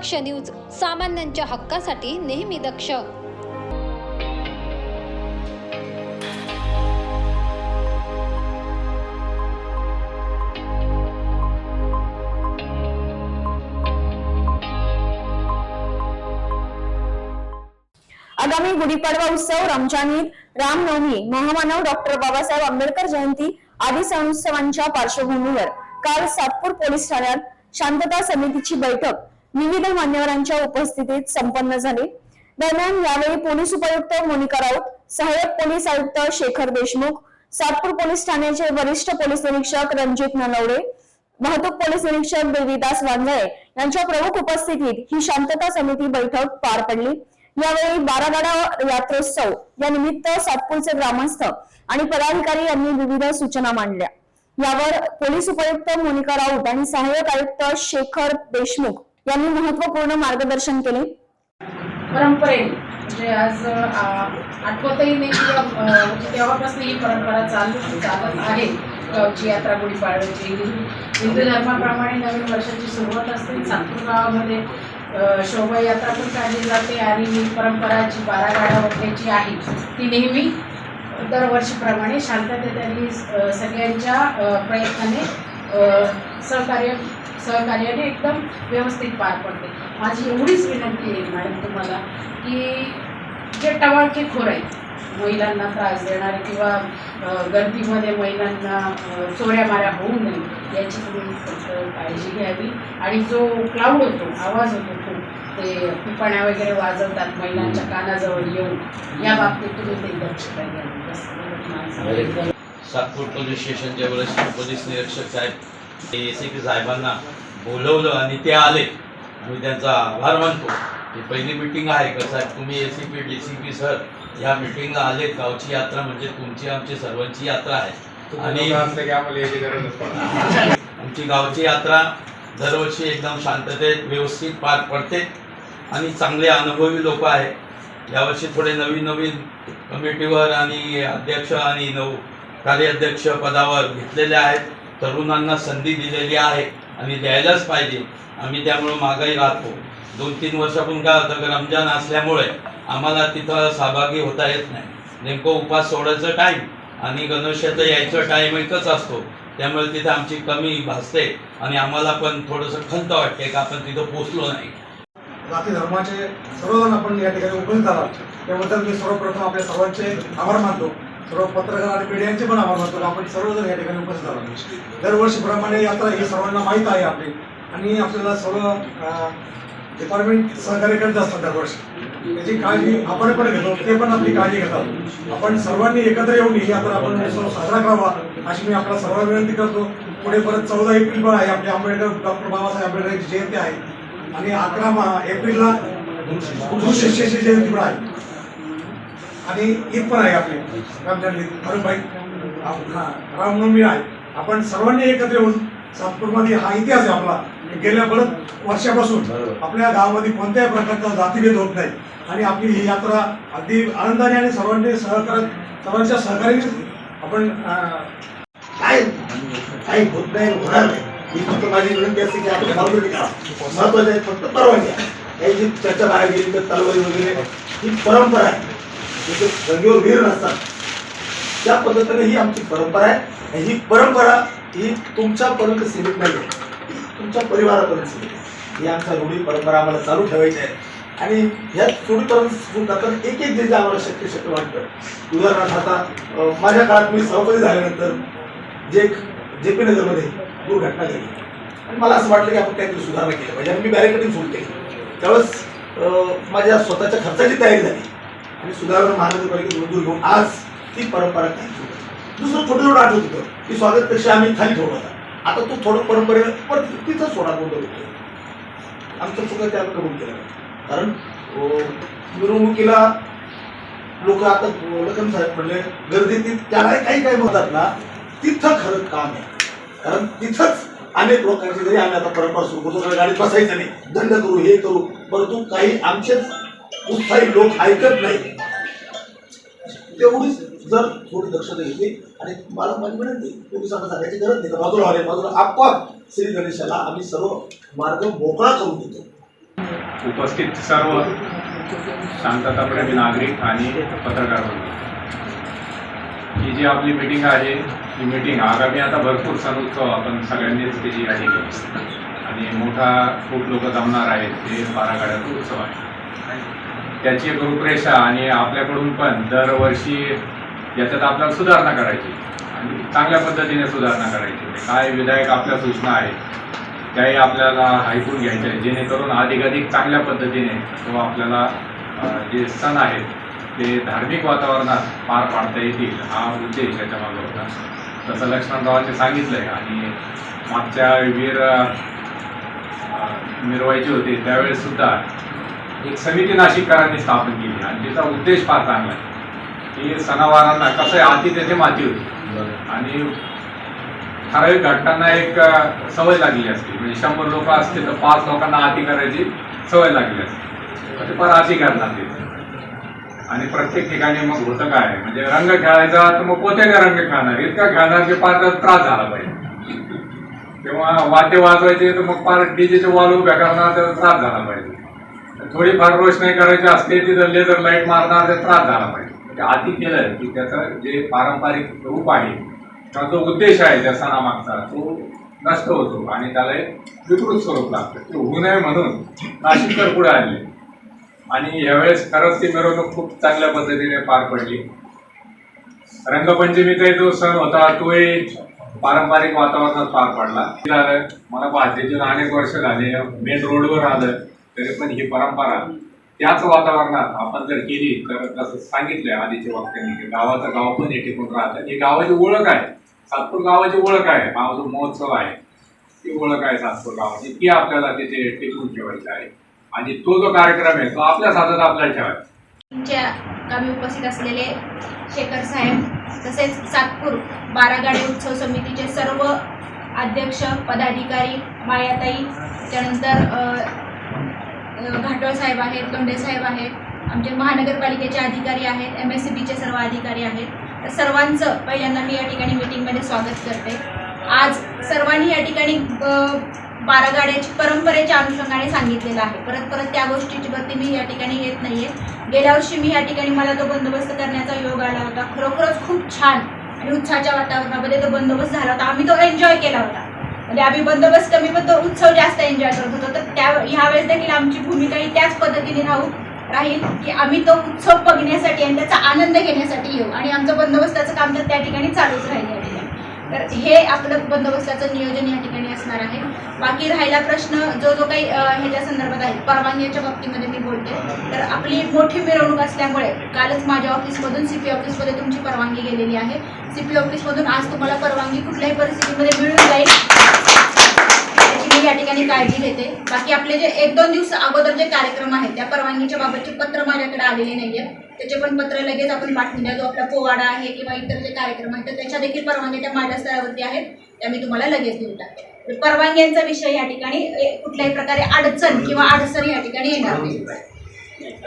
दक्ष news सामान्यांच्या हक्कासाठी नेहमी दक्ष. आगामी गुढीपाडवा उत्सव रमजान ईद रामनवमी महामानव डॉक्टर बाबासाहेब आंबेडकर जयंती आदी सण उत्सवांच्या पार्श्वभूमीवर काल सातपूर पोलीस ठाण्यात शांतता समितीची बैठक विविध मान्यवरांच्या उपस्थितीत संपन्न झाली. दरम्यान यावेळी पोलीस उपायुक्त मोनिका राऊत सहाय्यक पोलीस आयुक्त शेखर देशमुख सातपूर पोलीस ठाण्याचे वरिष्ठ पोलीस निरीक्षक रणजित ननवडे वाहतूक पोलीस निरीक्षक देवीदास वांजळे यांच्या प्रमुख उपस्थितीत ही शांतता समिती बैठक पार पडली. यावेळी बारागाडा यात्रोत्सव या निमित्त सातपूरचे ग्रामस्थ आणि पदाधिकारी यांनी विविध सूचना मांडल्या. यावर पोलीस उपायुक्त मोनिका राऊत आणि सहाय्यक आयुक्त शेखर देशमुख यांनी महत्त्वपूर्ण मार्गदर्शन केले. परंपरे म्हणजे आज आठवतही नाही किंवा तेव्हापासून ही परंपरा चालू चालत आहे. गावची यात्रा गुढीपाडव्याची. हिंदू हिंदू धर्माप्रमाणे नवीन वर्षाची सुरुवात असते. सातपूर गावामध्ये शोभायात्रा पण काढली जाते आणि ही परंपरा जी बारा आहे ती नेहमी दरवर्षीप्रमाणे शांततेत आणि सगळ्यांच्या प्रयत्नाने सहकार्य सहकार्याने एकदम व्यवस्थित पार पडते. माझी एवढीच विनंती आहे मॅडम तुम्हाला की जे टवाळकेखोर आहेत महिलांना त्रास देणारे किंवा गर्दीमध्ये महिलांना चोऱ्या माऱ्या होऊ नये याची तुम्ही फक्त काळजी घ्यावी. आणि जो क्लाऊड होतो आवाज होतो खूप ते पिपाण्या वगैरे वाजवतात महिलांच्या कानाजवळ येऊन या बाबतीत तुम्ही ते दक्षता घ्यावी सातपूर पोलीस स्टेशनच्या वेळेस पोलीस निरीक्षक साहेब ते ए सी पी साहेबांना बोलवलं आणि ते आले. आम्ही त्यांचा आभार मानतो. ही पहिली मिटिंग आहे का साहेब? तुम्ही A C P D C P sir या मिटिंगला आले गावची यात्रा म्हणजे तुमची आमची सर्वांची यात्रा आहे. आणि आमची गावची यात्रा दरवर्षी एकदम शांततेत व्यवस्थित पार पडते आणि चांगले अनुभवी लोक आहेत. यावर्षी थोडे नवीन नवीन कमिटीवर आणि अध्यक्ष आणि नऊ कार्याध्यक्ष पदावर घेतलेले आहेत. तरुणांना संधी दिलेली आहे आणि द्यायलाच पाहिजे. आम्ही त्यामुळं मागाई राहतो. दोन तीन वर्षापूर्वी काय होतं की रमजान असल्यामुळे आम्हाला तिथं सहभागी होता येत नाही. नेमकं उपास सोडायचं टाईम आणि गणेशाचं यायचं टाईम एकच असतो. त्यामुळे तिथे आमची कमी भासते आणि आम्हाला पण थोडंसं खंत वाटते का आपण तिथं पोचलो नाही. जाती धर्माचे सर्वजण आपण या ठिकाणी उपस्थित आला त्याबद्दल मी सर्वप्रथम आपल्या सर्वांचे आभार मानतो. सर्व पत्रकार आणि मीडियांचे पण आभार मानतो. आपण सर्वजण या ठिकाणी उपस्थित आहोत. दरवर्षीप्रमाणे यात्रा ही सर्वांना माहीत आहे आपली. आणि आपल्याला सर्व डिपार्टमेंट सहकार्य करत असतात दरवर्षी. त्याची काळजी आपण पण घेतो ते पण आपली काळजी घेतात. आपण सर्वांनी एकत्र येऊन ही यात्रा आपण उत्सव साजरा करावा अशी मी आपल्याला सर्वांना विनंती करतो. पुढे परत चौदा एप्रिल पण आहे. आपले आंबेडकर डॉक्टर बाबासाहेब आंबेडकरांची जयंती आहे. आणि अकरा मा- एप्रिलला शिष्याची जयंती पण आहे. आणि ईद पण आहे आपली. रमजान ईद भाई हा, रामनवमी आहे. आपण सर्वांनी एकत्र येऊन सातपूरमध्ये हा इतिहास आहे आपला. गेल्या बरेच वर्षापासून आपल्या गावामध्ये कोणत्याही प्रकारचा जातीभेद होत नाही. आणि आपली ही यात्रा अगदी आनंदाने आणि सर्वांनी सहकार सर्वांच्या सहकार्याने आपण काय काही होत नाही होणार नाही. ही फक्त माझी विनंती असते की आपण फॉर्मॅलिटी करा महत्वाचं आहे फक्त परवानगी काही जी चर्चा बाहेर गेली तर तलवारी वगैरे ही परंपरा आहे. जसे गंगेवर वीर नसतात. त्या पद्धतीने ही आमची परंपरा आहे. आणि ही परंपरा ही तुमच्यापर्यंत सीमित नाही आहे. ही तुमच्या परिवारापर्यंत सीमित आहे. ही आमच्या रूढी परंपरा आम्हाला चालू ठेवायची आहे. आणि ह्या रूढीपर्यंत परंपरा करताना एक एक जे जे आम्हाला शक्य शक्य वाटतं. उदाहरणार्थ आता माझ्या काळात मी सहकारी झाल्यानंतर जे जे पी नगरमध्ये दुर्घटना झाली आणि मला असं वाटलं की आपण काहीतरी सुधारणा केली पाहिजे. आणि मी बॅरिकेडिंग सुरू केली. त्यावेळेस माझ्या स्वतःच्या खर्चाची तयारी झाली. आणि सुधारणा महानगरपालिकेत मंजूर घेऊन आज ती परंपरा काही दुसरं छोटं छोटं आठवत होतं की स्वागतपेक्षा आम्ही खाली ठेवला होता. आता तो थोडं परंपरेला परत तिथं सोडा गोंधळ होतो आमचं चुका त्या कबूल केलं कारण मिरवणुकीला लोक आता लखन साहेब म्हणले गर्दीतील त्यालाही काही काही म्हणतात ना तिथं खरं काम आहे. कारण तिथंच अनेक लोकांची जरी आम्ही आता परंपरा सुरू करतो गाडीत बसायचं नाही. दंड करू हे करू परंतु काही आमचेच उत्साही लोक ऐकत नाही. तेवढीच जर थोडी लक्ष घेतली आणि मला माझी विनंती पोलिसांना सांगायची गरज नाही. बाजूला आले बाजूला आपोआप श्री गणेशाला आम्ही सर्व मार्ग मोकळा करून देतो. उपस्थित सर्व शांतताप्रेमी नागरिक आणि पत्रकार ही जी आपली मीटिंग आहे ही मीटिंग आगामी आता भरपूर सण उत्सव आपण सगळ्यांनीच त्याची यादी आणि मोठा खूप लोक जमणार आहेत. ते बारा उत्सव आहे. त्याची एक रूपरेषा आणि आपल्याकडून पण दरवर्षी याच्यात आपल्याला सुधारणा करायची. आणि चांगल्या पद्धतीने सुधारणा करायची. म्हणजे काय विधायक आपल्या सूचना आहेत त्याही आपल्याला ऐकून घ्यायच्या आहेत. जेणेकरून अधिकाधिक चांगल्या पद्धतीने तो आपल्याला जे सण आहेत ते धार्मिक वातावरणात पार पाडता येतील हा उद्देश याच्यामागे होता. तसं लक्ष्मणरावांनी सांगितलं आहे आणि मागच्या वीर मिरवायचे होते त्यावेळेस सुद्धा एक समिती नाशिककरांनी स्थापन केली आणि तिचा उद्देश फार चांगला की सणावारांना कसं आहे आती तेथे माती होती. आणि ठराविक घटकांना एक सवय लागली असते. म्हणजे शंभर लोक असते तर पाच लोकांना आती करायची सवय लागली असते. ते फार आती करणार ते आणि प्रत्येक ठिकाणी मग होतं काय म्हणजे रंग खेळायचा तर मग पोते का रंग खेळणार? इतका खेळणार की त्याचा त्रास झाला पाहिजे. किंवा वाद्य वाजवायचे तर मग फार डीजेचे वॉल उभ्या करणार त्याचा त्रास झाला पाहिजे. थोडीफार रोषणाई करायची असते ती जर लेझर लाइट मारणार तर त्रास झाला पाहिजे. म्हणजे आधी केलं की त्याचं जे पारंपरिक रूप आहे किंवा जो उद्देश आहे त्या सणामागचा तो नष्ट होतो आणि त्याला एक विकृत स्वरूप लागतं. ते होऊ नये म्हणून नाशिककर पुढे आणले. आणि यावेळेस खरंच ती मिरवणूक खूप चांगल्या पद्धतीने पार पडली. रंगपंचमीचा जो सण होता तोही पारंपरिक वातावरणात पार पडला. मला भाजपचे अनेक वर्ष झाले मेन रोडवर आलं तरी पण ही परंपरा त्याच वातावरणात आपण जर केली तर तसं सांगितलंय आधीच्या वक्त्यांनी की गावाचं गाव पण हे टिकून राहतं. ही गावाची ओळख आहे. सातपूर गावाची ओळख आहे. हा जो महोत्सव आहे ती ओळख आहे सातपूर गावाची. ती आपल्याला तिथे टिकून ठेवायची आहे. आणि तो जो कार्यक्रम आहे तो आपल्या हातात आपल्याला ठेवायचा. तुमच्या गावी उपस्थित असलेले शेखर साहेब तसेच सातपूर बारागाडे उत्सव समितीचे सर्व अध्यक्ष पदाधिकारी मायाताई त्यानंतर घाटोळ साहेब आहेत लोंढे साहेब आहेत आमचे महानगरपालिकेचे अधिकारी आहेत एम एस सी बीचे सर्व अधिकारी आहेत. तर सर्वांचं पहिल्यांदा मी या ठिकाणी मीटिंगमध्ये स्वागत करते. आज सर्वांनी या ठिकाणी बारागाड्याची परंपरेच्या अनुषंगाने सांगितलेलं आहे. परत परत त्या गोष्टीची वरती मी या ठिकाणी येत नाहीये. गेल्या वर्षी मी या ठिकाणी मला तो बंदोबस्त करण्याचा योग आला होता. खरोखरच खूप छान आणि उत्साहाच्या वातावरणामध्ये तो बंदोबस्त झाला होता. आम्ही तो एन्जॉय केला होता. म्हणजे आम्ही बंदोबस्त कमी पण तो उत्सव जास्त एन्जॉय करत होतो. तर त्या ह्यावेळेस देखील आमची भूमिका ही त्याच पद्धतीने राहू राहील की आम्ही तो उत्सव बघण्यासाठी आणि त्याचा आनंद घेण्यासाठी येऊ. आणि आमचं बंदोबस्ताचं काम तर त्या ठिकाणी चालूच राहील या ठिकाणी. तर हे आपलं बंदोबस्ताचं नियोजन या ठिकाणी असणार आहे. बाकी राहिला प्रश्न जो जो काही ह्याच्या संदर्भात आहे परवानगीच्या बाबतीमध्ये मी बोलते. तर आपली मोठी मिरवणूक असल्यामुळे कालच माझ्या ऑफिसमधून सी पी ऑफिसमध्ये तुमची परवानगी गेलेली आहे. सी पी ऑफिसमधून आज तुम्हाला परवानगी कुठल्याही परिस्थितीमध्ये मिळून जाईल. मी या ठिकाणी काळजी घेते. बाकी आपले जे एक दोन दिवस अगोदर जे कार्यक्रम आहेत त्या परवानगीच्या बाबतचे पत्र माझ्याकडे आलेले नाही त्याचे पण पत्र लगेच आपण पाठवून द्या. जो आपला पोवाडा आहे किंवा इतर जे कार्यक्रम आहेत तर त्याच्या देखील परवानग्या त्या माझ्या स्तरावरती आहेत. त्या मी तुम्हाला लगेच देऊन टाकते. परवानग्यांचा विषय या ठिकाणी कुठल्याही प्रकारे अडचण किंवा अडचण या ठिकाणी येणार नाही.